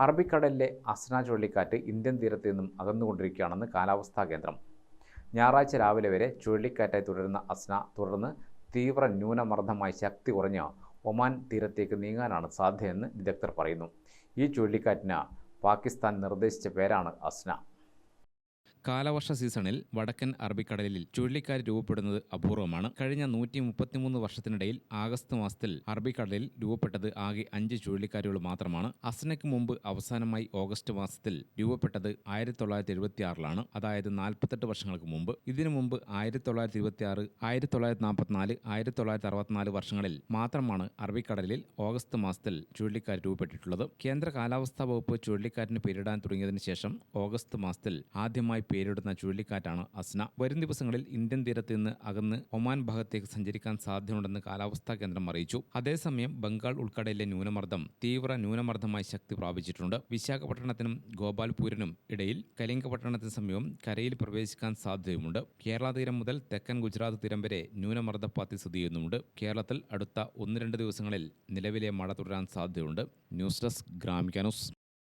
അറബിക്കടലിലെ അസ്ന ചുഴലിക്കാറ്റ് ഇന്ത്യൻ തീരത്ത് നിന്നും അകന്നുകൊണ്ടിരിക്കുകയാണെന്ന് കാലാവസ്ഥാ കേന്ദ്രം. ഞായറാഴ്ച രാവിലെ വരെ ചുഴലിക്കാറ്റായി തുടരുന്ന അസ്ന തുടർന്ന് തീവ്ര ന്യൂനമർദ്ദമായി ശക്തി കുറഞ്ഞ ഒമാൻ തീരത്തേക്ക് നീങ്ങാനാണ് സാധ്യതയെന്ന് വിദഗ്ധർ പറയുന്നു. ഈ ചുഴലിക്കാറ്റിന് പാകിസ്ഥാൻ നിർദ്ദേശിച്ച പേരാണ് അസ്ന. കാലവർഷ സീസണിൽ വടക്കൻ അറബിക്കടലിൽ ചുഴലിക്കാറ്റ് രൂപപ്പെടുന്നത് അപൂർവമാണ്. കഴിഞ്ഞ നൂറ്റി മുപ്പത്തിമൂന്ന് വർഷത്തിനിടയിൽ ആഗസ്റ്റ് മാസത്തിൽ അറബിക്കടലിൽ രൂപപ്പെട്ടത് ആകെ അഞ്ച് ചുഴലിക്കാറ്റുകൾ മാത്രമാണ്. അസ്നയ്ക്ക് മുമ്പ് അവസാനമായി ഓഗസ്റ്റ് മാസത്തിൽ രൂപപ്പെട്ടത് ആയിരത്തി തൊള്ളായിരത്തി എഴുപത്തിയാറിലാണ് അതായത് നാൽപ്പത്തെട്ട് വർഷങ്ങൾക്ക് മുമ്പ്. ഇതിനു മുമ്പ് ആയിരത്തി തൊള്ളായിരത്തി ഇരുപത്തി ആറ് ആയിരത്തി തൊള്ളായിരത്തി നാൽപ്പത്തിനാല് ആയിരത്തി തൊള്ളായിരത്തി അറുപത്തിനാല് വർഷങ്ങളിൽ മാത്രമാണ് അറബിക്കടലിൽ ഓഗസ്റ്റ് മാസത്തിൽ ചുഴലിക്കാറ്റ് രൂപപ്പെട്ടിട്ടുള്ളത്. കേന്ദ്ര കാലാവസ്ഥാ വകുപ്പ് ചുഴലിക്കാറ്റിന് പേരിടാൻ തുടങ്ങിയതിനു ശേഷം ഓഗസ്റ്റ് മാസത്തിൽ ആദ്യമായി പേരിടുന്ന ചുഴലിക്കാറ്റാണ് അസ്ന. വരും ദിവസങ്ങളിൽ ഇന്ത്യൻ തീരത്ത് നിന്ന് അകന്ന് ഒമാൻ ഭാഗത്തേക്ക് സഞ്ചരിക്കാൻ സാധ്യതയുണ്ടെന്ന് കാലാവസ്ഥാ കേന്ദ്രം അറിയിച്ചു. അതേസമയം ബംഗാൾ ഉൾക്കടലിലെ ന്യൂനമർദ്ദം തീവ്ര ന്യൂനമർദ്ദമായി ശക്തി പ്രാപിച്ചിട്ടുണ്ട്. വിശാഖപട്ടണത്തിനും ഗോപാൽപൂരിനും ഇടയിൽ കലിംഗപട്ടണത്തിന് സമീപം കരയിൽ പ്രവേശിക്കാൻ സാധ്യതയുമുണ്ട്. കേരള തീരം മുതൽ തെക്കൻ ഗുജറാത്ത് തീരം വരെ ന്യൂനമർദ്ദപ്പാത്തി സ്ഥിതി ചെയ്യുന്നുമുണ്ട് കേരളത്തിൽ അടുത്ത ഒന്ന് രണ്ട് ദിവസങ്ങളിൽ നിലവിലെ മഴ തുടരാൻ സാധ്യതയുണ്ട്. News desk Gramika news.